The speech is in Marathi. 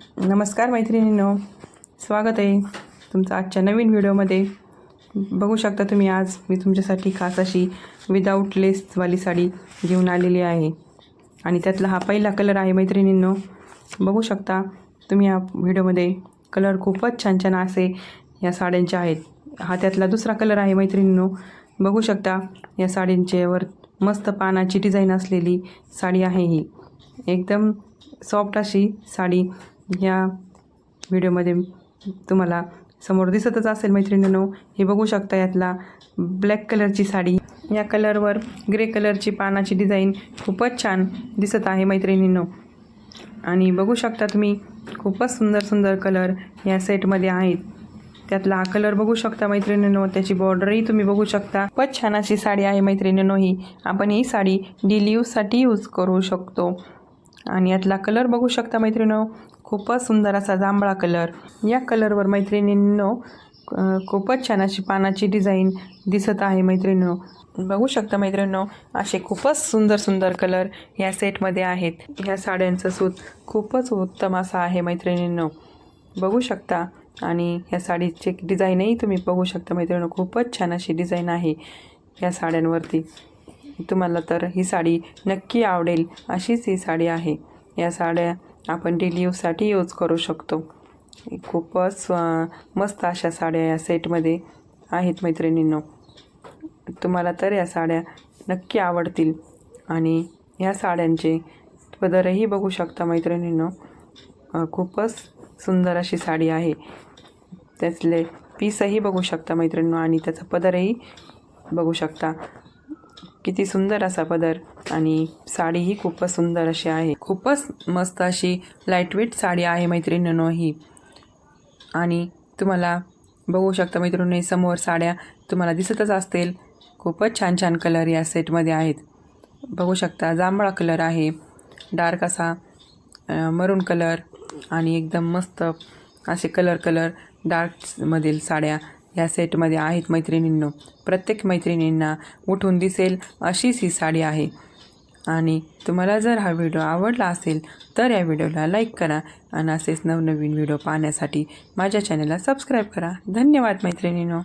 नमस्कार मैत्रिणींनो. स्वागत आहे तुमचं आजच्या नवीन व्हिडिओमध्ये. बघू शकता तुम्ही आज मी तुमच्यासाठी खास अशी विदाऊट लेसवाली साडी घेऊन आलेली आहे. आणि त्यातला हा पहिला कलर आहे मैत्रिणींनो. बघू शकता तुम्ही या व्हिडिओमध्ये कलर खूपच छान छान असे या साड्यांचे आहेत. हा त्यातला दुसरा कलर आहे मैत्रिणींनो. बघू शकता या साडींच्यावर मस्त पानाची डिझाईन असलेली साडी आहे ही. एकदम सॉफ्ट अशी साडी ह्या व्हिडिओमध्ये तुम्हाला समोर दिसतच असेल मैत्रिणींनो. हे बघू शकता यातला ब्लॅक कलरची साडी. या कलरवर ग्रे कलरची पानाची डिझाईन खूपच छान दिसत आहे मैत्रिणींनो. आणि बघू शकता तुम्ही खूपच सुंदर सुंदर कलर या सेटमध्ये आहेत. त्यातला हा कलर बघू शकता मैत्रिणींनो त्याची बॉर्डरही तुम्ही बघू शकता. खूपच छान अशी साडी आहे मैत्रिणींनो ही. आपण ही साडी डेली यूजसाठी यूज करू शकतो. आणि यातला कलर बघू शकता मैत्रिणींनो. खूपच सुंदर असा जांभळा कलर या कलरवर मैत्रिणींनो खूपच छान अशी पानाची डिझाईन दिसत आहे मैत्रिणींनो. बघू शकता मैत्रिणीनो असे खूपच सुंदर सुंदर कलर या सेटमध्ये आहेत. ह्या साड्यांचं सूत खूपच उत्तम असा आहे मैत्रिणींनो. बघू शकता. आणि ह्या साडीचे डिझाईनही तुम्ही बघू शकता मैत्रिणींनो खूपच छान अशी डिझाईन आहे या साड्यांवरती. तुम्हाला तर ही साडी नक्की आवडेल अशीच ही साडी आहे. या साड्या आपण डेली यूजसाठी यूज करू शकतो. खूपच मस्त अशा साड्या या सेटमध्ये आहेत मैत्रिणींनो. तुम्हाला तर या साड्या नक्की आवडतील. आणि ह्या साड्यांचे पदरही बघू शकता मैत्रिणींनो. खूपच सुंदर अशी साडी आहे. त्यातले पीसही बघू शकता मैत्रिणींनो आणि त्याचा पदरही बघू शकता. किती सुंदर असा पदर. आणि साडीही खूपच सुंदर अशी आहे. खूपच मस्त अशी लाईटवेट साडी आहे मैत्रिणीनो ही. आणि तुम्हाला बघू शकता मैत्रिणी समोर साड्या तुम्हाला दिसतच असतील. खूपच छान छान कलर या सेटमध्ये आहेत. बघू शकता जांभळा कलर आहे. डार्क असा मरून कलर आणि एकदम मस्त असे कलर कलर डार्कमधील साड्या या सेटमध्ये आहेत मैत्रिणींनो. प्रत्येक मैत्रिणींना उठून दिसेल अशीच ही साडी आहे. आणि तुम्हाला जर हा व्हिडिओ आवडला असेल तर या व्हिडिओला लाईक करा आणि असेच नवनवीन व्हिडिओ पाहण्यासाठी माझ्या चॅनलला सबस्क्राईब करा. धन्यवाद मैत्रिणींनो.